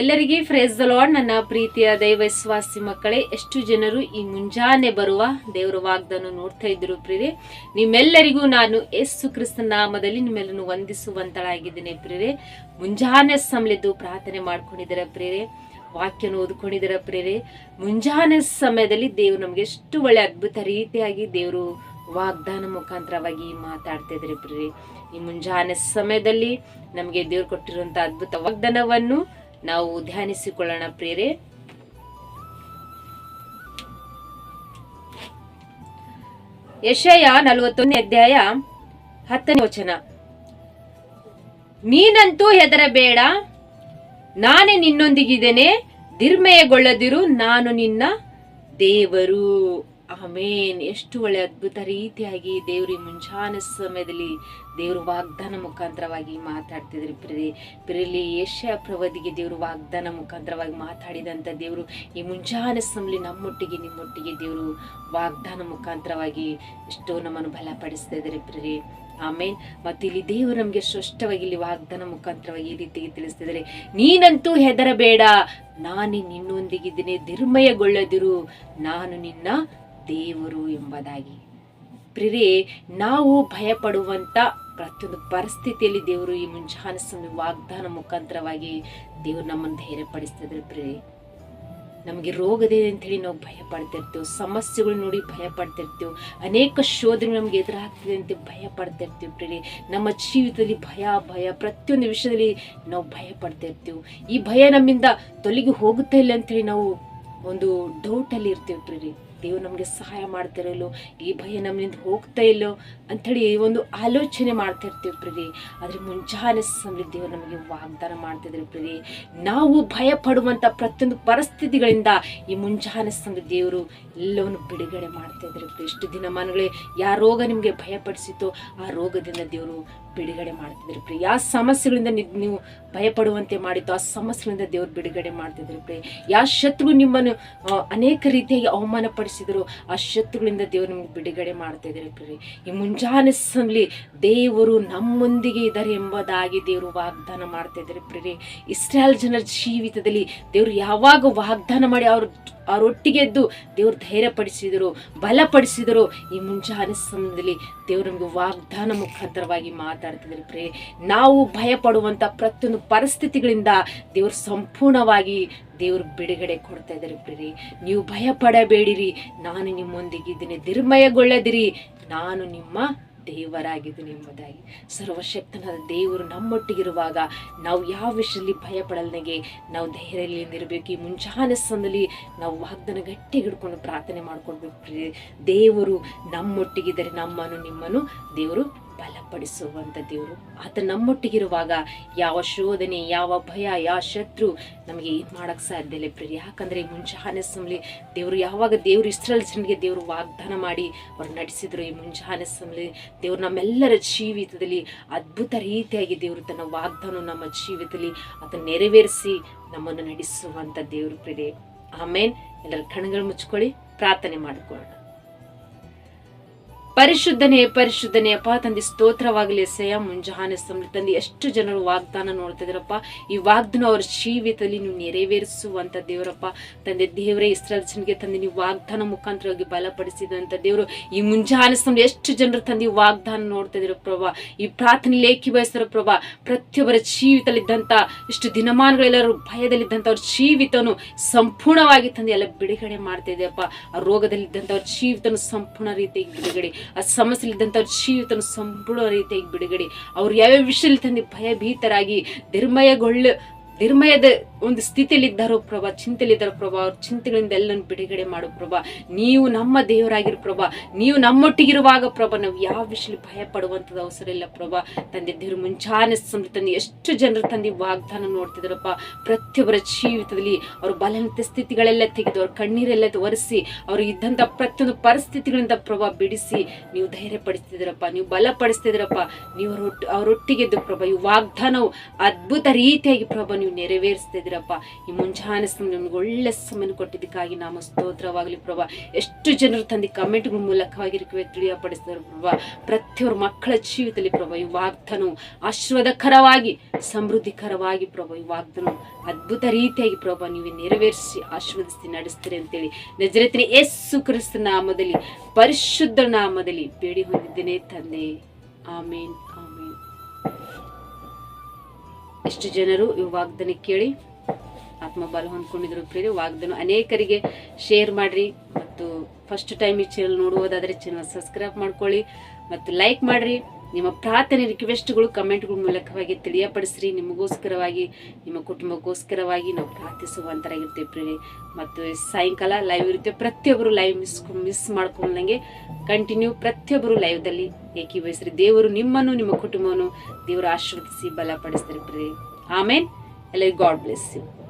ಎಲ್ಲರಿಗೆ phrase lord ನನ್ನ ಪ್ರೀತಿಯ ದೈವ ವಿಶ್ವಾಸಿ ಮಕ್ಕಳೇ, ಎಷ್ಟು ಜನರು ಈ ಮುಂಜಾನೆ ಬರುವ ದೇವರ ವಾಗ್ದಾನ ನೋಡ್ತಾ ಇದ್ರು ಪ್ರಿಯರೇ, ನಿಮ್ಮೆಲ್ಲರಿಗೂ ನಾನು ಯೇಸು ಕ್ರಿಸ್ತನ ನಾಮದಲ್ಲಿ ನಿಮ್ಮೆಲ್ಲರನ್ನು ವಂದಿಸುವಂತಳಾಗಿದ್ದೇನೆ ಪ್ರಿಯರೇ. ಮುಂಜಾನೆ ಸಮಲೆದ್ದು ಪ್ರಾರ್ಥನೆ ಮಾಡ್ಕೊಂಡಿದ್ದೀರ ಪ್ರಿಯರೇ? ವಾಕ್ಯನ ಓದ್ಕೊಂಡಿದ್ದೀರ ಪ್ರಿಯರೇ? ಮುಂಜಾನೆ ಸಮಯದಲ್ಲಿ ದೇವರು ನಮಗೆ ಎಷ್ಟು ಒಳ್ಳೆ ಅದ್ಭುತ ರೀತಿಯಾಗಿ ದೇವರು ವಾಗ್ದಾನ ಮುಖಾಂತರವಾಗಿ ಮಾತಾಡ್ತಾ ಇದ್ರಿ ಈ ಮುಂಜಾನೆ ಸಮಯದಲ್ಲಿ ನಮಗೆ ದೇವ್ರು ಕೊಟ್ಟಿರುವಂತ ಅದ್ಭುತ ವಾಗ್ದಾನವನ್ನು ನಾವು ಧ್ಯಾನಿಸಿಕೊಳ್ಳೋಣ ಪ್ರಿಯರೇ. ಯಶಯ ನಲವತ್ತೊಂದನೇ ಅಧ್ಯಾಯ ಹತ್ತನೇ ವಚನ. ನೀನಂತೂ ಹೆದರಬೇಡ. ನಾನೇ ನಿನ್ನೊಂದಿಗಿದ್ದೇನೆ. ದಿರ್ಮಯಗೊಳ್ಳದಿರು ನಾನು ನಿನ್ನ ದೇವರು. ಆಮೇನ್. ಎಷ್ಟು ಒಳ್ಳೆ ಅದ್ಭುತ ರೀತಿಯಾಗಿ ದೇವ್ರಿ ಮುಂಜಾನೆ ಸಮಯದಲ್ಲಿ ದೇವರು ವಾಗ್ದಾನ ಮುಖಾಂತರವಾಗಿ ಮಾತಾಡ್ತಿದ್ರಿ. ಪ್ರಿರಿ ಪ್ರಿಲಿ ಏಷ್ಯಾ ಪ್ರವದಿಗೆ ದೇವರು ವಾಗ್ದಾನ ಮುಖಾಂತರವಾಗಿ ಮಾತಾಡಿದಂಥ ದೇವರು ಈ ಮುಂಜಾನೆ ಸಮಲಿ ನಮ್ಮೊಟ್ಟಿಗೆ, ನಿಮ್ಮೊಟ್ಟಿಗೆ ದೇವರು ವಾಗ್ದಾನ ಮುಖಾಂತರವಾಗಿ ಎಷ್ಟೋ ನಮ್ಮನ್ನು ಬಲಪಡಿಸ್ತಾ ಇದ್ದಾರೆ ಪ್ರಿರಿ ಆಮೇಲೆ ಮತ್ತು ಇಲ್ಲಿ ದೇವರು ನಮಗೆ ಸ್ಪಷ್ಟವಾಗಿ ಇಲ್ಲಿ ವಾಗ್ದಾನ ಮುಖಾಂತರವಾಗಿ ಈ ರೀತಿಗೆ ತಿಳಿಸ್ತಿದ್ದಾರೆ ನೀನಂತೂ ಹೆದರಬೇಡ. ನಾನೇ ನಿನ್ನೊಂದಿಗಿದ್ದೀನಿ. ನಿರ್ಮಯಗೊಳ್ಳದಿರು. ನಾನು ನಿನ್ನ ದೇವರು ಎಂಬುದಾಗಿ. ಪ್ರಿರೇ ನಾವು ಭಯಪಡುವಂತ ಪ್ರತಿಯೊಂದು ಪರಿಸ್ಥಿತಿಯಲ್ಲಿ ದೇವರು ಈ ಮುಂಜಾನೆ ಸಮಯ ವಾಗ್ದಾನ ಮುಖಾಂತರವಾಗಿ ದೇವರು ನಮ್ಮನ್ನು ಧೈರ್ಯಪಡಿಸ್ತಿದ್ರೆ ಪ್ರೇ ನಮಗೆ ಅಂತ ಹೇಳಿ ನಾವು ಭಯ ಪಡ್ತಿರ್ತೇವೆ, ಸಮಸ್ಯೆಗಳು ನೋಡಿ ಭಯ ಪಡ್ತಿರ್ತೇವೆ, ಅನೇಕ ಶೋಧನೆ ನಮ್ಗೆ ಎದುರಾಗ್ತಿದೆ ಅಂತ ಭಯ ಪಡ್ತಿರ್ತೀವಿ ಪ್ರೇರಿ ನಮ್ಮ ಜೀವಿತದಲ್ಲಿ ಭಯ ಭಯ, ಪ್ರತಿಯೊಂದು ವಿಷಯದಲ್ಲಿ ನಾವು ಭಯ ಪಡ್ತಿರ್ತೀವಿ. ಈ ಭಯ ನಮ್ಮಿಂದ ತೊಲಗಿ ಹೋಗುತ್ತೆ ಇಲ್ಲ ಅಂತೇಳಿ ನಾವು ಒಂದು ಡೌಟಲ್ಲಿ ಇರ್ತೀವಿ ಪ್ರಿಯರೇ. ದೇವ್ರು ನಮಗೆ ಸಹಾಯ ಮಾಡ್ತಿರಲ್ಲೋ ಈ ಭಯ ನಮ್ಮಿಂದ ಹೋಗ್ತಾ ಇಲ್ಲೋ ಅಂಥೇಳಿ ಒಂದು ಆಲೋಚನೆ ಮಾಡ್ತಾ ಇರ್ತೀವಿ ಪ್ರಿರಿ ಆದರೆ ಮುಂಜಾನೆ ಸಮಯ ನಮಗೆ ವಾಗ್ದಾನ ಮಾಡ್ತಿದ್ರು ಪ್ರೀತಿ ನಾವು ಭಯ ಪಡುವಂಥ ಪ್ರತಿಯೊಂದು ಪರಿಸ್ಥಿತಿಗಳಿಂದ ಈ ಮುಂಜಾನೆ ಸಮಯ ದೇವರು ಎಲ್ಲವನ್ನು ಬಿಡುಗಡೆ ಮಾಡ್ತಾ ಇದ್ರು ಎಷ್ಟು ದಿನಮಾನಗಳೇ ಯಾವ ರೋಗ ನಿಮಗೆ ಭಯಪಡಿಸಿತೋ ಆ ರೋಗದಿಂದ ದೇವರು ಬಿಡುಗಡೆ ಮಾಡ್ತಿದ್ರು ಪ್ರಿ ಯಾವ ಸಮಸ್ಯೆಗಳಿಂದ ನೀವು ಭಯಪಡುವಂತೆ ಮಾಡಿತ್ತು ಆ ಸಮಸ್ಯೆಗಳಿಂದ ದೇವ್ರು ಬಿಡುಗಡೆ ಮಾಡ್ತಿದ್ರು ಪ್ರಿಯ. ಯಾವ ಶತ್ರು ನಿಮ್ಮನ್ನು ಅನೇಕ ರೀತಿಯಾಗಿ ಅವಮಾನ ಪಡಿಸಿದ್ರು, ಆ ಶತ್ರುಗಳಿಂದ ದೇವರು ನಿಮ್ಗೆ ಬಿಡುಗಡೆ ಮಾಡ್ತಿದ್ರು ಪ್ರಿ ಪ್ರಿಯ. ಈ ಮುಂಜಾನೆ ಸಮಲಿ ದೇವರು ನಮ್ಮೊಂದಿಗೆ ಇದ್ದಾರೆ ಎಂಬುದಾಗಿ ದೇವರು ವಾಗ್ದಾನ ಮಾಡ್ತಾ ಇದ್ದಾರೆ ಪ್ರಿಯರೇ ಇಸ್ರಾಯಲ್ ಜನರ ಜೀವಿತದಲ್ಲಿ ದೇವರು ಯಾವಾಗ ವಾಗ್ದಾನ ಮಾಡಿ ಅವ್ರ ಅವರೊಟ್ಟಿಗೆ ಎದ್ದು ದೇವರು ಧೈರ್ಯಪಡಿಸಿದರು, ಬಲಪಡಿಸಿದರು. ಈ ಮುಂಜಾನೆ ಸಮಯದಲ್ಲಿ ದೇವರು ನಮಗೆ ವಾಗ್ದಾನ ಮುಖಾಂತರವಾಗಿ ಮಾತಾಡ್ತಿದ್ದಾರೆ ಪ್ರೇ ನಾವು ಭಯ ಪಡುವಂಥ ಪ್ರತಿಯೊಂದು ಪರಿಸ್ಥಿತಿಗಳಿಂದ ದೇವರು ಸಂಪೂರ್ಣವಾಗಿ ದೇವರು ಬಿಡುಗಡೆ ಕೊಡ್ತಾ ಇದ್ದಾರೆ ಪ್ರೇರಿ ನೀವು ಭಯ ಪಡಬೇಡಿರಿ ನಾನು ನಿಮ್ಮೊಂದಿಗಿದ್ದೀನಿ ನಿರ್ಮಯಗೊಳ್ಳದಿರಿ. ನಾನು ನಿಮ್ಮ ದೇವರಾಗಿದ್ದೀನಿ ಎಂಬುದಾಗಿ ಸರ್ವಶಕ್ತನಾದ ದೇವರು ನಮ್ಮೊಟ್ಟಿಗಿರುವಾಗ ನಾವು ಯಾವ ವಿಷಯದಲ್ಲಿ ಭಯ ಪಡಲ್ನಾಗೆ ನಾವು ಧೈರ್ಯದಿಂದ ಇರಬೇಕು ಈ ಮುಂಜಾನೆ ಸಂದಲ್ಲಿ ನಾವು ವಾಗ್ದನ ಗಟ್ಟಿ ಹಿಡ್ಕೊಂಡು ಪ್ರಾರ್ಥನೆ ಮಾಡ್ಕೊಳ್ಬೇಕು. ದೇವರು ನಮ್ಮೊಟ್ಟಿಗಿದ್ದರೆ, ನಮ್ಮನ್ನು, ನಿಮ್ಮನ್ನು ದೇವರು ಬಲಪಡಿಸುವಂಥ ದೇವರು. ಆತ ನಮ್ಮೊಟ್ಟಿಗಿರುವಾಗ ಯಾವ ಶೋಧನೆ, ಯಾವ ಭಯ, ಯಾವ ಶತ್ರು ನಮಗೆ ಇದು ಮಾಡೋಕ್ಕೆ ಸಾಧ್ಯ ಇಲ್ಲ ಪ್ರಿಯ ಯಾಕಂದರೆ ಮುಂಜಾನೆ ಸಮಲಿ ದೇವರು ಯಾವಾಗ ದೇವರು ಇಸ್ರೇಲ್ ಜನರಿಗೆ ದೇವರು ವಾಗ್ದಾನ ಮಾಡಿ ಅವ್ರು ನಡೆಸಿದ್ರು, ಈ ಮುಂಜಾನೆ ಸಮಲಿ ದೇವರು ನಮ್ಮೆಲ್ಲರ ಜೀವಿತದಲ್ಲಿ ಅದ್ಭುತ ರೀತಿಯಾಗಿ ದೇವರು ತನ್ನ ವಾಗ್ದಾನ ನಮ್ಮ ಜೀವಿತದಲ್ಲಿ ಅದನ್ನು ನೆರವೇರಿಸಿ ನಮ್ಮನ್ನು ನಡೆಸುವಂಥ ದೇವರು ಪ್ರಿಯರೇ. ಆಮೇನ್ ಎಲ್ಲರ ಕಣ್ಗಳು ಮುಚ್ಕೊಳ್ಳಿ, ಪ್ರಾರ್ಥನೆ ಮಾಡಿಕೊಳ್ಳೋಣ. ಪರಿಶುದ್ಧನೇ ಪರಿಶುದ್ಧನೇ. ಅಪ್ಪ ತಂದೆ, ಸ್ತೋತ್ರವಾಗಲಿ. ಸಯ ಮುಂಜಾನೆ ಸಮೃದ್ಧ ತಂದೆ. ಎಷ್ಟು ಜನರು ವಾಗ್ದಾನ ನೋಡ್ತಾ ಇದಾರಪ್ಪ ಈ ವಾಗ್ದಾನ ಅವರ ಜೀವಿತದಲ್ಲಿ ನೀವು ನೆರವೇರಿಸುವಂಥ ದೇವರಪ್ಪ. ತಂದೆ, ದೇವರೇ, ಇಸ್ರಾಯಲ್ ಜನಗೆ ತಂದೆ, ನೀವು ವಾಗ್ದಾನ ಮುಖಾಂತರವಾಗಿ ಬಲಪಡಿಸಿದಂಥ ದೇವರು. ಈ ಮುಂಜಾನೆ ಸಮಯ ಎಷ್ಟು ಜನರು ತಂದೆ ವಾಗ್ದಾನ ನೋಡ್ತಾ ಇದ್ರು ಪ್ರಭಾ. ಈ ಪ್ರಾರ್ಥನೆ ಲೇಖಿ ಬಯಸ್ತಾರ ಪ್ರಭಾ. ಪ್ರತಿಯೊಬ್ಬರ ಜೀವಿತದಲ್ಲಿದ್ದಂತ, ಇಷ್ಟು ದಿನಮಾನಗಳೆಲ್ಲರೂ ಭಯದಲ್ಲಿದ್ದಂಥ ಅವ್ರ ಜೀವಿತನು ಸಂಪೂರ್ಣವಾಗಿ ತಂದೆ ಎಲ್ಲ ಬಿಡುಗಡೆ ಮಾಡ್ತಾ ಇದೆಯಪ್ಪ ಆ ರೋಗದಲ್ಲಿದ್ದಂಥವ್ರ ಜೀವಿತನು ಸಂಪೂರ್ಣ ರೀತಿಯಾಗಿ ಬಿಡುಗಡೆ ಆ ಸಮಸ್ಯೆಲಿದ್ದಂಥವ್ರ ಜೀವಿತನ ಸಂಪೂರ್ಣ ರೀತಿಯಾಗಿ ಬಿಡುಗಡೆ. ಅವ್ರು ಯಾವ್ಯಾವ ವಿಷಯದಲ್ಲಿ ತಂದು ಭಯಭೀತರಾಗಿ ನಿರ್ಮಯಗೊಳ್ಳ ನಿರ್ಮಯದ ಒಂದು ಸ್ಥಿತಿಯಲ್ಲಿದ್ದಾರೋ ಪ್ರಭಾ ಚಿಂತೆಲಿದ್ದಾರೋ ಪ್ರಭಾ, ಅವ್ರ ಚಿಂತೆಗಳಿಂದ ಎಲ್ಲನೂ ಬಿಡುಗಡೆ ಮಾಡು ಪ್ರಭಾ. ನೀವು ನಮ್ಮ ದೇವರಾಗಿರೋ ಪ್ರಭಾ. ನೀವು ನಮ್ಮೊಟ್ಟಿಗಿರುವಾಗ ಪ್ರಭಾ, ನಾವು ಯಾವ ವಿಷಯ ಭಯ ಪಡುವಂಥದ್ದು ಅವಸರ ಇಲ್ಲ ಪ್ರಭಾ. ತಂದೆ ದೇವರು ಮುಂಚಾನೆ ಸಮಯ ತಂದೆ ಎಷ್ಟು ಜನರು ತಂದೆ ವಾಗ್ದಾನ ನೋಡ್ತಿದ್ರಪ್ಪ ಪ್ರತಿಯೊಬ್ಬರ ಜೀವಿತದಲ್ಲಿ ಅವ್ರ ಬಲವಂತ ಸ್ಥಿತಿಗಳೆಲ್ಲ ತೆಗೆದು ಅವ್ರ ಕಣ್ಣೀರೆಲ್ಲ ಒರೆಸಿ ಅವ್ರು ಇದ್ದಂಥ ಪ್ರತಿಯೊಂದು ಪರಿಸ್ಥಿತಿಗಳಿಂದ ಪ್ರಭಾ ಬಿಡಿಸಿ ನೀವು ಧೈರ್ಯ ಪಡಿಸ್ತಿದ್ದೀರಪ್ಪ ನೀವು ಬಲ ಪಡಿಸ್ತಿದ್ದೀರಪ್ಪ ನೀವು ಅವ್ರೊಟ್ಟು ಅವರೊಟ್ಟಿಗೆದ್ದು ಪ್ರಭಾ. ಈ ವಾಗ್ದಾನವು ಅದ್ಭುತ ರೀತಿಯಾಗಿ ಪ್ರಭಾ ನೀವು ನೆರವೇರಿಸ್ತಾ ಇದ್ದೀರಪ್ಪ ಈ ಮುಂಜಾನೆ ಸಮಯ ನಿಮ್ಗೆ ಒಳ್ಳೆ ಸಮಯ ಕೊಟ್ಟಿದ್ದಕ್ಕಾಗಿ ನಾಮ ಸ್ತೋತ್ರವಾಗಲಿ ಪ್ರಭಾ. ಎಷ್ಟು ಜನರು ತಂದೆ ಕಮೆಂಟ್ಗಳ ಮೂಲಕವಾಗಿ ರಿಕ್ವೆಸ್ಟ್ ತಿಳಿಯಪಡಿಸ್ತಾರೆ ಪ್ರಭಾ. ಪ್ರತಿಯೊಬ್ಬರ ಮಕ್ಕಳ ಜೀವಿತದಲ್ಲಿ ಪ್ರಭಾ, ಈ ವಾಗ್ದಾನವು ಆಶೀರ್ವಾದಕರವಾಗಿ, ಸಮೃದ್ಧಿಕರವಾಗಿ ಪ್ರಭಾ, ಈ ವಾಗ್ದನು ಅದ್ಭುತ ರೀತಿಯಾಗಿ ಪ್ರಭಾ, ನೀವು ನೆರವೇರಿಸಿ ಆಶೀರ್ವದಿಸಿ ನಡೆಸ್ತೀರಿ ಅಂತೇಳಿ. ನಜರತಿನ ಯೇಸು ಕ್ರಿಸ್ತ ನಾಮದಲ್ಲಿ, ಪರಿಶುದ್ಧ ನಾಮದಲ್ಲಿ ಬೇಡಿ ಹೊಂದಿದ್ದೇನೆ ತಂದೆ. ಆಮೇನ್ ಆಮೇನ್. ಎಷ್ಟು ಜನರು ಈ ವಾಗ್ದಾನ ಕೇಳಿ ಆತ್ಮಬಲ ಹೊಂದ್ಕೊಂಡಿದ್ರು ಪ್ರೇರಿ ವಾಗ್ದಾನ ಅನೇಕರಿಗೆ ಶೇರ್ ಮಾಡ್ರಿ ಮತ್ತು ಫಸ್ಟ್ ಟೈಮ್ ಈ ಚಾನಲ್ ನೋಡುವುದಾದ್ರೆ ಚಾನಲ್ ಸಬ್ಸ್ಕ್ರೈಬ್ ಮಾಡ್ಕೊಳ್ಳಿ ಮತ್ತು ಲೈಕ್ ಮಾಡ್ರಿ. ನಿಮ್ಮ ಪ್ರಾರ್ಥನೆ ರಿಕ್ವೆಸ್ಟ್ಗಳು ಕಮೆಂಟ್ಗಳ ಮೂಲಕವಾಗಿ ತಿಳಿಯಪಡಿಸ್ರಿ. ನಿಮಗೋಸ್ಕರವಾಗಿ, ನಿಮ್ಮ ಕುಟುಂಬಕ್ಕೋಸ್ಕರವಾಗಿ ನಾವು ಪ್ರಾರ್ಥಿಸುವಂತರಾಗಿರ್ತೀವಿ ಪ್ರೇರಿ ಮತ್ತು ಸಾಯಂಕಾಲ ಲೈವ್ ಇರುತ್ತೆ. ಪ್ರತಿಯೊಬ್ಬರು ಲೈವ್ ಮಿಸ್ ಮಿಸ್ ಮಾಡ್ಕೊಂಡಂಗೆ ಕಂಟಿನ್ಯೂ ಪ್ರತಿಯೊಬ್ಬರು ಲೈವ್ದಲ್ಲಿ ಬಯಸ್ರಿ ದೇವರು ನಿಮ್ಮನ್ನು, ನಿಮ್ಮ ಕುಟುಂಬವನ್ನು ದೇವರು ಆಶೀರ್ವದಿಸಿ, ಬಲಪಡಿಸ್ತಾರೆ ಪ್ರೇರಿ ಆಮೇನ್ ಎಲ್ಲರಿಗೂ ಗಾಡ್ ಬ್ಲೆಸ್ ಯು